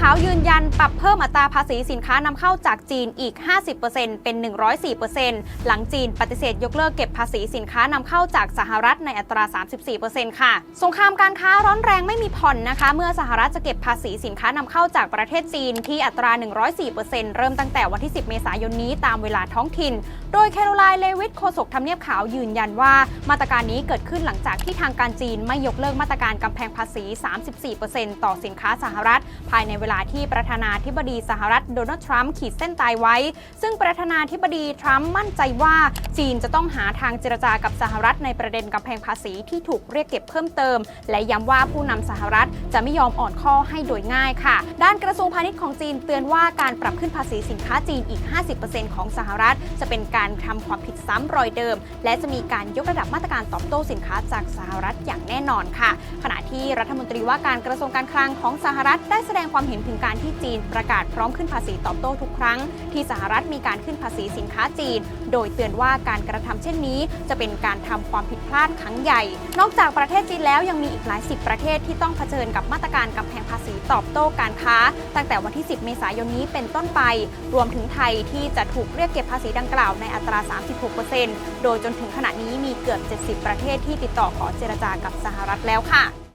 ขาวยืนยันปรับเพิ่มอัตราภาษีสินค้านำเข้าจากจีนอีก 50%เป็น 104%หลังจีนปฏิเสธยกเลิกเก็บภาษีสินค้านำเข้าจากสหรัฐในอัตรา 34%ค่ะ สงครามการค้าร้อนแรงไม่มีผ่อนนะคะ เมื่อสหรัฐจะเก็บภาษีสินค้านำเข้าจากประเทศจีนที่อัตรา 104%เริ่มตั้งแต่วันที่ 10 เมษายนนี้ตามเวลาท้องถิ่น โดยแคโรไลน์เลวิทโฆษกทำเนียบขาวยืนยันว่า มาตรการนี้เกิดขึ้นหลังจากที่ทางการจีนไม่ยกเลิกมาตรการกำแพงภาษี 34%ต่อสินค้าสหรัฐ ภายในเวลาที่ประธานาธิบดีสหรัฐโดนัลด์ทรัมป์ขีดเส้นตายไว้ ซึ่งประธานาธิบดีทรัมป์มั่นใจว่าจีนจะต้องหาทางเจรจากับสหรัฐในประเด็นกำแพงภาษีที่ถูกเรียกเก็บเพิ่มเติม และย้ำว่าผู้นำสหรัฐจะไม่ยอมอ่อนข้อให้โดยง่ายค่ะ ด้านกระทรวงพาณิชย์ของจีนเตือนว่าการปรับขึ้นภาษีสินค้าจีนอีก 50%ของสหรัฐ จะเป็นการทำความผิดซ้ำรอยเดิม และจะมีการยกระดับมาตรการตอบโต้สินค้าจากสหรัฐอย่างแน่นอนค่ะ ขณะที่รัฐมนตรีว่าการกระทรวงการคลังของสหรัฐได้แสดงความเห็นถึงการที่จีนประกาศพร้อมขึ้นภาษีตอบโต้ทุกครั้ง ที่สหรัฐมีการขึ้นภาษีสินค้าจีน โดยเตือนว่าการกระทำเช่นนี้ จะเป็นการทำความผิดพลาดครั้งใหญ่ นอกจากประเทศจีนแล้วยังมีอีกหลายสิบประเทศที่ต้องเผชิญกับมาตรการกำแพงภาษีตอบโต้การค้า ตั้งแต่วันที่ 10 เมษายนนี้เป็นต้นไป รวมถึงไทยที่จะถูกเรียกเก็บภาษีดังกล่าวในอัตรา 36%โดยจนถึงขณะนี้มีเกือบ 70 ประเทศที่ติดต่อขอเจรจากับสหรัฐแล้วค่ะ